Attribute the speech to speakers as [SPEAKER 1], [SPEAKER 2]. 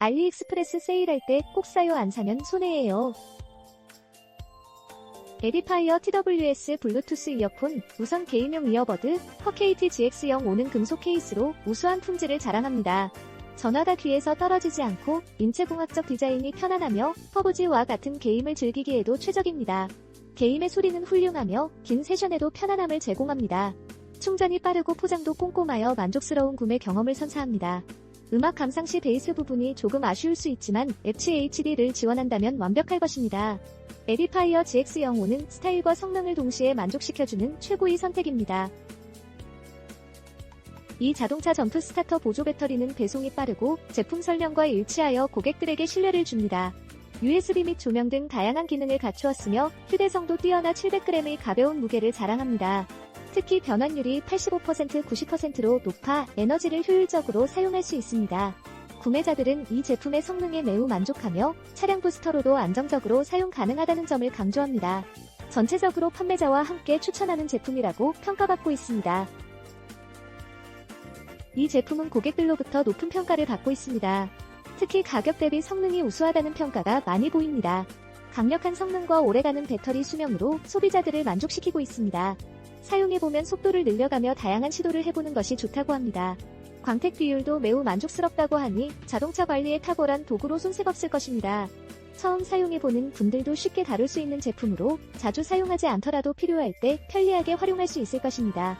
[SPEAKER 1] 알리익스프레스 세일할 때 꼭 사요 안 사면 손해예요. 에디파이어 TWS 블루투스 이어폰, 무선 게임용 이어버드, 퍼케이티 GX05는 금속 케이스로 우수한 품질을 자랑합니다. 전화가 귀에서 떨어지지 않고 인체공학적 디자인이 편안하며 퍼브지와 같은 게임을 즐기기에도 최적입니다. 게임의 소리는 훌륭하며 긴 세션에도 편안함을 제공합니다. 충전이 빠르고 포장도 꼼꼼하여 만족스러운 구매 경험을 선사합니다. 음악 감상 시 베이스 부분이 조금 아쉬울 수 있지만 FHD를 지원한다면 완벽할 것입니다. 에디파이어 GX05는 스타일과 성능을 동시에 만족시켜주는 최고의 선택입니다. 이 자동차 점프 스타터 보조 배터리는 배송이 빠르고 제품 설명과 일치하여 고객들에게 신뢰를 줍니다. USB 및 조명 등 다양한 기능을 갖추었으며 휴대성도 뛰어나 700g의 가벼운 무게를 자랑합니다. 특히 변환율이 85% 90%로 높아 에너지를 효율적으로 사용할 수 있습니다. 구매자들은 이 제품의 성능에 매우 만족하며 차량 부스터로도 안정적으로 사용 가능하다는 점을 강조합니다. 전체적으로 판매자와 함께 추천하는 제품이라고 평가받고 있습니다. 이 제품은 고객들로부터 높은 평가를 받고 있습니다. 특히 가격 대비 성능이 우수하다는 평가가 많이 보입니다. 강력한 성능과 오래가는 배터리 수명으로 소비자들을 만족시키고 있습니다. 사용해보면 속도를 늘려가며 다양한 시도를 해보는 것이 좋다고 합니다. 광택 비율도 매우 만족스럽다고 하니 자동차 관리에 탁월한 도구로 손색 없을 것입니다. 처음 사용해보는 분들도 쉽게 다룰 수 있는 제품으로 자주 사용하지 않더라도 필요할 때 편리하게 활용할 수 있을 것입니다.